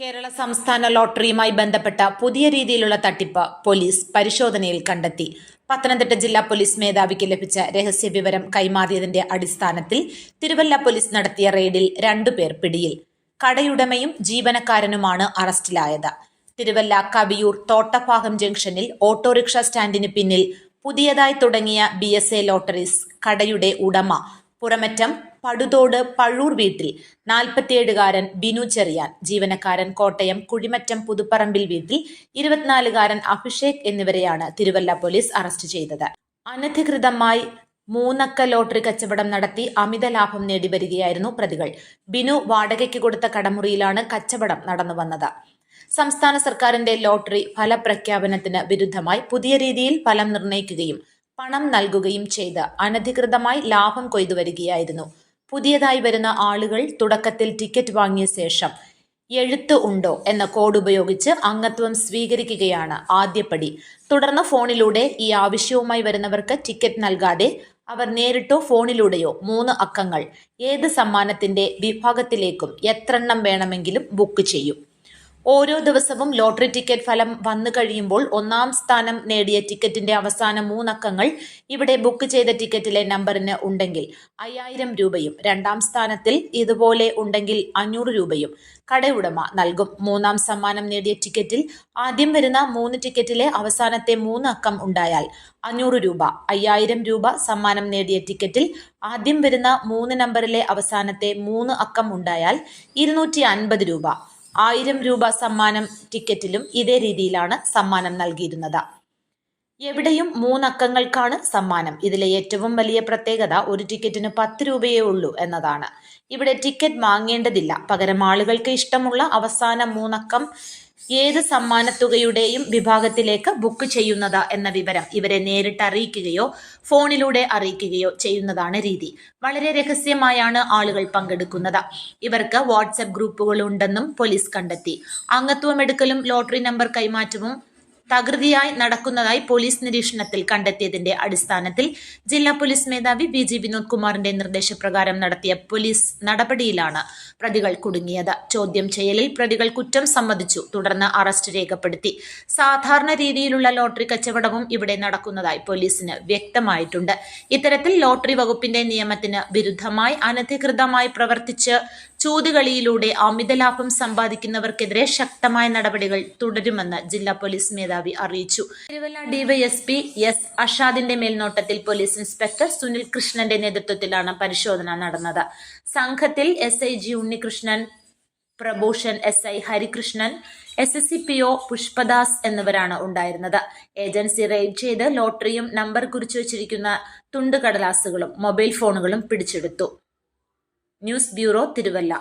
കേരള സംസ്ഥാന ലോട്ടറിയുമായി ബന്ധപ്പെട്ട പുതിയ രീതിയിലുള്ള തട്ടിപ്പ് പോലീസ് പരിശോധനയിൽ കണ്ടെത്തി. പത്തനംതിട്ട ജില്ലാ പോലീസ് മേധാവിക്ക് ലഭിച്ച രഹസ്യ വിവരം കൈമാറിയതിന്റെ അടിസ്ഥാനത്തിൽ തിരുവല്ല പോലീസ് നടത്തിയ റെയ്ഡിൽ രണ്ടുപേർ പിടിയിൽ. കടയുടമയും ജീവനക്കാരനുമാണ് അറസ്റ്റിലായത്. തിരുവല്ല കവിയൂർ തോട്ടഭാഗം ജംഗ്ഷനിൽ ഓട്ടോറിക്ഷ സ്റ്റാൻഡിന് പിന്നിൽ പുതിയതായി തുടങ്ങിയ ബി ലോട്ടറീസ് കടയുടെ ഉടമ പുറമറ്റം പടുതോട് പഴൂർ വീട്ടിൽ നാൽപ്പത്തിയേഴുകാരൻ ബിനു ചെറിയാൻ ജീവനക്കാരൻ കോട്ടയം കുഴിമറ്റം പുതുപ്പറമ്പിൽ വീട്ടിൽ ഇരുപത്തിനാലുകാരൻ അഭിഷേക് എന്നിവരെയാണ് തിരുവല്ല പോലീസ് അറസ്റ്റ് ചെയ്തത്. അനധികൃതമായി മൂന്നക്ക ലോട്ടറി കച്ചവടം നടത്തി അമിത ലാഭം നേടി വരികയായിരുന്നു പ്രതികൾ. ബിനു വാടകയ്ക്ക് കൊടുത്ത കടമുറിയിലാണ് കച്ചവടം നടന്നു വന്നത്. സംസ്ഥാന സർക്കാരിന്റെ ലോട്ടറി ഫലപ്രഖ്യാപനത്തിന് വിരുദ്ധമായി പുതിയ രീതിയിൽ ഫലം നിർണയിക്കുകയും പണം നൽകുകയും ചെയ്ത് അനധികൃതമായി ലാഭം കൊയ്തു വരികയായിരുന്നു പുതിയതായി വരുന്ന ആളുകൾ തുടക്കത്തിൽ ടിക്കറ്റ് വാങ്ങിയ ശേഷം എഴുത്ത് ഉണ്ടോ എന്ന കോഡ് ഉപയോഗിച്ച് അംഗത്വം സ്വീകരിക്കുകയാണ് ആദ്യപടി തുടർന്ന് ഫോണിലൂടെ ഈ ആവശ്യവുമായി വരുന്നവർക്ക് ടിക്കറ്റ് നൽകാതെ അവർ നേരിട്ടോ ഫോണിലൂടെയോ മൂന്ന് അക്കങ്ങൾ ഏത് സമ്മാനത്തിന്റെ വിഭാഗത്തിലേക്കും എത്രണ്ണം വേണമെങ്കിലും ബുക്ക് ചെയ്യും. ഓരോ ദിവസവും ലോട്ടറി ടിക്കറ്റ് ഫലം വന്നു കഴിയുമ്പോൾ ഒന്നാം സ്ഥാനം നേടിയ ടിക്കറ്റിന്റെ അവസാന മൂന്നക്കങ്ങൾ ഇവിടെ ബുക്ക് ചെയ്ത ടിക്കറ്റിലെ നമ്പറിന് ഉണ്ടെങ്കിൽ അയ്യായിരം രൂപയും രണ്ടാം സ്ഥാനത്തിൽ ഇതുപോലെ ഉണ്ടെങ്കിൽ അഞ്ഞൂറ് രൂപയും കടയുടമ നൽകും. മൂന്നാം സമ്മാനം നേടിയ ടിക്കറ്റിൽ ആദ്യം വരുന്ന മൂന്ന് ടിക്കറ്റിലെ അവസാനത്തെ മൂന്ന് അക്കം ഉണ്ടായാൽ അഞ്ഞൂറ് രൂപ അയ്യായിരം രൂപ സമ്മാനം നേടിയ ടിക്കറ്റിൽ ആദ്യം വരുന്ന മൂന്ന് നമ്പറിലെ അവസാനത്തെ മൂന്ന് അക്കം ഉണ്ടായാൽ ഇരുന്നൂറ്റി രൂപ. ആയിരം രൂപ സമ്മാനം ടിക്കറ്റിലും ഇതേ രീതിയിലാണ് സമ്മാനം നൽകിയിരുന്നത്. എവിടെയും മൂന്നക്കങ്ങൾക്കാണ് സമ്മാനം. ഇതിലെ ഏറ്റവും വലിയ പ്രത്യേകത ഒരു ടിക്കറ്റിന് പത്ത് രൂപയേ ഉള്ളൂ എന്നതാണ്. ഇവിടെ ടിക്കറ്റ് വാങ്ങേണ്ടതില്ല. പകരം ആളുകൾക്ക് ഇഷ്ടമുള്ള അവസാന മൂന്നക്കം ഏത് സമ്മാനത്തുകയുടെയും വിഭാഗത്തിലേക്ക് ബുക്ക് ചെയ്യുന്നത് എന്ന വിവരം ഇവരെ നേരിട്ട് അറിയിക്കുകയോ ഫോണിലൂടെ അറിയിക്കുകയോ ചെയ്യുന്നതാണ് രീതി. വളരെ രഹസ്യമായാണ് ആളുകൾ പങ്കെടുക്കുന്നത്. ഇവർക്ക് വാട്സപ്പ് ഗ്രൂപ്പുകൾ ഉണ്ടെന്നും പോലീസ് കണ്ടെത്തി. അംഗത്വം എടുക്കലും ലോട്ടറി നമ്പർ കൈമാറ്റവും തകൃതിയായി നടക്കുന്നതായി പോലീസ് നിരീക്ഷണത്തിൽ കണ്ടെത്തിയതിന്റെ അടിസ്ഥാനത്തിൽ ജില്ലാ പോലീസ് മേധാവി വി ജി വിനോദ് കുമാറിന്റെ നിർദ്ദേശപ്രകാരം നടത്തിയ പോലീസ് നടപടിയിലാണ് പ്രതികൾ കുടുങ്ങിയത്. ചോദ്യം ചെയ്യലിൽ പ്രതികൾ കുറ്റം സമ്മതിച്ചു. തുടർന്ന് അറസ്റ്റ് രേഖപ്പെടുത്തി. സാധാരണ രീതിയിലുള്ള ലോട്ടറി കച്ചവടവും ഇവിടെ നടക്കുന്നതായി പോലീസിന് വ്യക്തമായിട്ടുണ്ട്. ഇത്തരത്തിൽ ലോട്ടറി വകുപ്പിന്റെ നിയമത്തിന് വിരുദ്ധമായി അനധികൃതമായി പ്രവർത്തിച്ച് ചൂതുകളിയിലൂടെ അമിത ലാഭം സമ്പാദിക്കുന്നവർക്കെതിരെ ശക്തമായ നടപടികൾ തുടരുമെന്ന് ജില്ലാ പോലീസ് മേധാവി അറിയിച്ചു. തിരുവല്ല ഡിവൈഎസ്പി എസ് അഷാദിന്റെ മേൽനോട്ടത്തിൽ പോലീസ് ഇൻസ്പെക്ടർ സുനിൽ കൃഷ്ണന്റെ നേതൃത്വത്തിലാണ് പരിശോധന നടന്നത്. സംഘത്തിൽ S I G Unnikrishnan Prabhushan S I Harikrishnan S S C P O Pushpadas എന്നിവരാണ് ഉണ്ടായിരുന്നത്. ഏജൻസി റെയ്ഡ് ചെയ്ത് ലോട്ടറിയും നമ്പർ കുറിച്ചു വച്ചിരിക്കുന്ന തുണ്ടുകടലാസുകളും മൊബൈൽ ഫോണുകളും പിടിച്ചെടുത്തു. News bureau Thiruvalla.